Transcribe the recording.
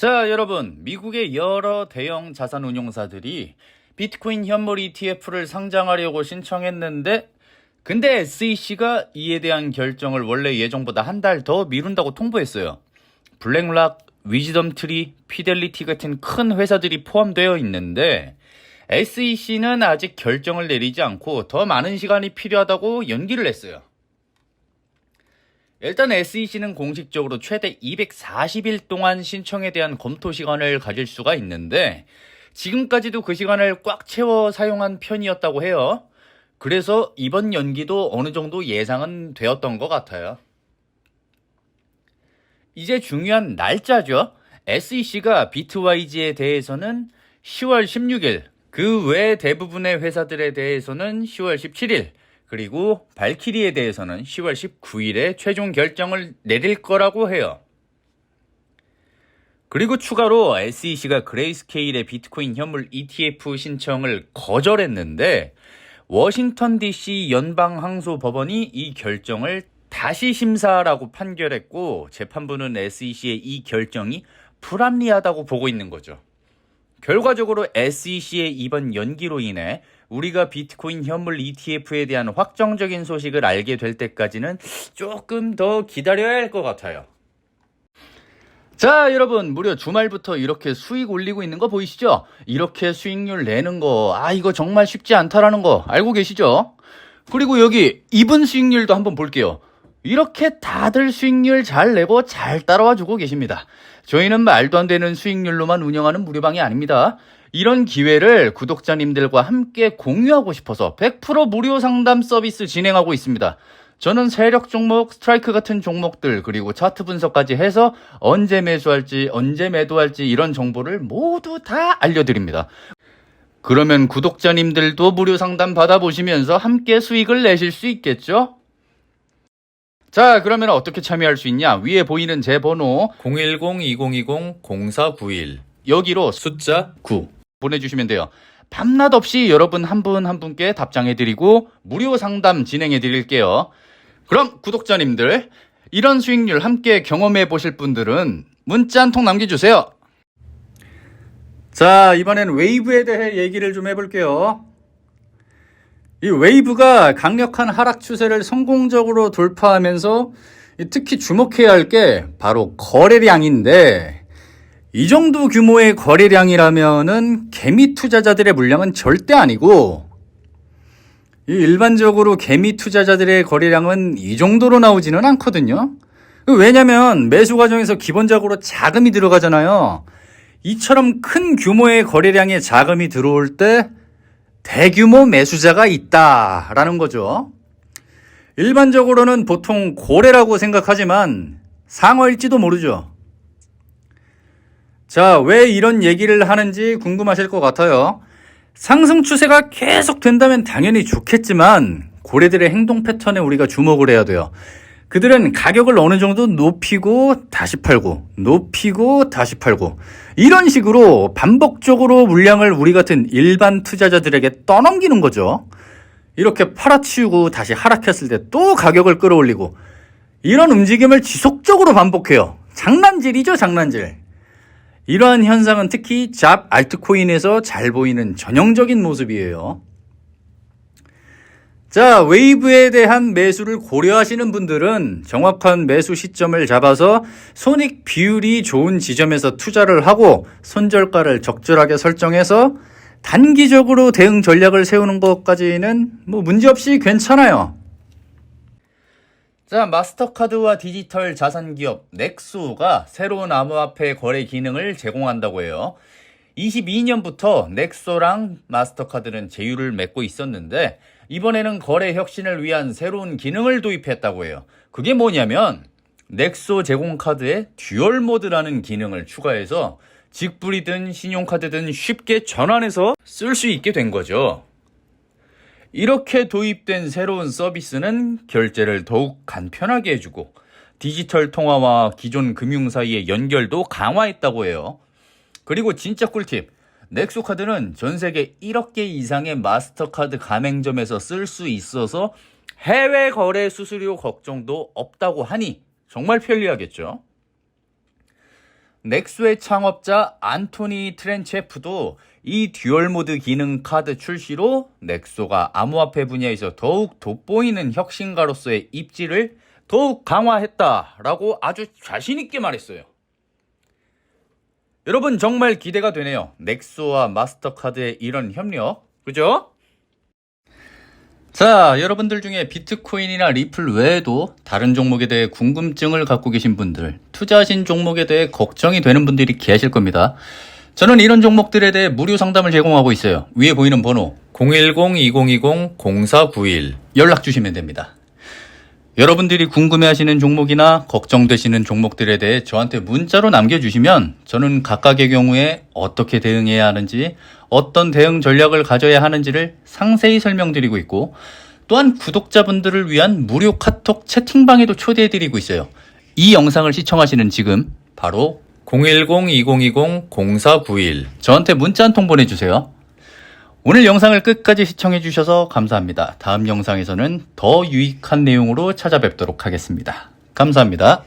자, 여러분. 미국의 여러 대형 자산 운용사들이 비트코인 현물 ETF를 상장하려고 신청했는데, 근데 SEC가 이에 대한 결정을 원래 예정보다 한 달 더 미룬다고 통보했어요. 블랙락, 위즈덤 트리, 피델리티 같은 큰 회사들이 포함되어 있는데, SEC는 아직 결정을 내리지 않고 더 많은 시간이 필요하다고 연기를 했어요. 일단 SEC는 공식적으로 최대 240일 동안 신청에 대한 검토 시간을 가질 수가 있는데 지금까지도 그 시간을 꽉 채워 사용한 편이었다고 해요. 그래서 이번 연기도 어느 정도 예상은 되었던 것 같아요. 이제 중요한 날짜죠. SEC가 비트와이즈에 대해서는 10월 16일, 그 외 대부분의 회사들에 대해서는 10월 17일, 그리고 발키리에 대해서는 10월 19일에 최종 결정을 내릴 거라고 해요. 그리고 추가로 SEC가 그레이스케일의 비트코인 현물 ETF 신청을 거절했는데 워싱턴 DC 연방 항소 법원이 이 결정을 다시 심사라고 판결했고 재판부는 SEC의 이 결정이 불합리하다고 보고 있는 거죠. 결과적으로 SEC의 이번 연기로 인해 우리가 비트코인 현물 ETF에 대한 확정적인 소식을 알게 될 때까지는 조금 더 기다려야 할 것 같아요. 자, 여러분, 무려 주말부터 이렇게 수익 올리고 있는 거 보이시죠? 이렇게 수익률 내는 거, 아, 이거 정말 쉽지 않다라는 거 알고 계시죠? 그리고 여기 이분 수익률도 한번 볼게요. 이렇게 다들 수익률 잘 내고 잘 따라와 주고 계십니다. 저희는 말도 안 되는 수익률로만 운영하는 무료방이 아닙니다. 이런 기회를 구독자님들과 함께 공유하고 싶어서 100% 무료 상담 서비스 진행하고 있습니다. 저는 세력 종목, 스트라이크 같은 종목들, 그리고 차트 분석까지 해서 언제 매수할지, 언제 매도할지 이런 정보를 모두 다 알려드립니다. 그러면 구독자님들도 무료 상담 받아보시면서 함께 수익을 내실 수 있겠죠? 자, 그러면 어떻게 참여할 수 있냐? 위에 보이는 제 번호 010-2020-0491 여기로 숫자 9 보내주시면 돼요. 밤낮 없이 여러분 한 분 한 분께 답장해드리고 무료 상담 진행해드릴게요. 그럼 구독자님들 이런 수익률 함께 경험해 보실 분들은 문자 한 통 남겨주세요. 자, 이번엔 웨이브에 대해 얘기를 좀 해볼게요. 이 웨이브가 강력한 하락 추세를 성공적으로 돌파하면서 특히 주목해야 할 게 바로 거래량인데 이 정도 규모의 거래량이라면은 개미 투자자들의 물량은 절대 아니고 이 일반적으로 개미 투자자들의 거래량은 이 정도로 나오지는 않거든요. 왜냐면 매수 과정에서 기본적으로 자금이 들어가잖아요. 이처럼 큰 규모의 거래량에 자금이 들어올 때 대규모 매수자가 있다라는 거죠. 일반적으로는 보통 고래라고 생각하지만 상어일지도 모르죠. 자, 왜 이런 얘기를 하는지 궁금하실 것 같아요. 상승 추세가 계속 된다면 당연히 좋겠지만 고래들의 행동 패턴에 우리가 주목을 해야 돼요. 그들은 가격을 어느 정도 높이고 다시 팔고 높이고 다시 팔고 이런 식으로 반복적으로 물량을 우리 같은 일반 투자자들에게 떠넘기는 거죠. 이렇게 팔아치우고 다시 하락했을 때 또 가격을 끌어올리고 이런 움직임을 지속적으로 반복해요. 장난질이죠, 장난질. 이러한 현상은 특히 잡 알트코인에서 잘 보이는 전형적인 모습이에요. 자, 웨이브에 대한 매수를 고려하시는 분들은 정확한 매수 시점을 잡아서 손익 비율이 좋은 지점에서 투자를 하고 손절가를 적절하게 설정해서 단기적으로 대응 전략을 세우는 것까지는 뭐 문제없이 괜찮아요. 자, 마스터카드와 디지털 자산 기업 넥소가 새로운 암호화폐 거래 기능을 제공한다고 해요. 22년부터 넥소랑 마스터카드는 제휴를 맺고 있었는데 이번에는 거래 혁신을 위한 새로운 기능을 도입했다고 해요. 그게 뭐냐면 넥소 제공 카드에 듀얼 모드라는 기능을 추가해서 직불이든 신용카드든 쉽게 전환해서 쓸 수 있게 된 거죠. 이렇게 도입된 새로운 서비스는 결제를 더욱 간편하게 해주고 디지털 통화와 기존 금융 사이의 연결도 강화했다고 해요. 그리고 진짜 꿀팁. 넥소 카드는 전 세계 1억 개 이상의 마스터카드 가맹점에서 쓸 수 있어서 해외 거래 수수료 걱정도 없다고 하니 정말 편리하겠죠. 넥소의 창업자 안토니 트렌체프도 이 듀얼 모드 기능 카드 출시로 넥소가 암호화폐 분야에서 더욱 돋보이는 혁신가로서의 입지를 더욱 강화했다라고 아주 자신있게 말했어요. 여러분 정말 기대가 되네요. 넥소와 마스터카드의 이런 협력. 그죠? 자, 여러분들 중에 비트코인이나 리플 외에도 다른 종목에 대해 궁금증을 갖고 계신 분들, 투자하신 종목에 대해 걱정이 되는 분들이 계실 겁니다. 저는 이런 종목들에 대해 무료 상담을 제공하고 있어요. 위에 보이는 번호 010-2020-0491 연락 주시면 됩니다. 여러분들이 궁금해하시는 종목이나 걱정되시는 종목들에 대해 저한테 문자로 남겨주시면 저는 각각의 경우에 어떻게 대응해야 하는지 어떤 대응 전략을 가져야 하는지를 상세히 설명드리고 있고 또한 구독자분들을 위한 무료 카톡 채팅방에도 초대해드리고 있어요. 이 영상을 시청하시는 지금 바로 010-2020-0491 저한테 문자 한 통 보내주세요. 오늘 영상을 끝까지 시청해 주셔서 감사합니다. 다음 영상에서는 더 유익한 내용으로 찾아뵙도록 하겠습니다. 감사합니다.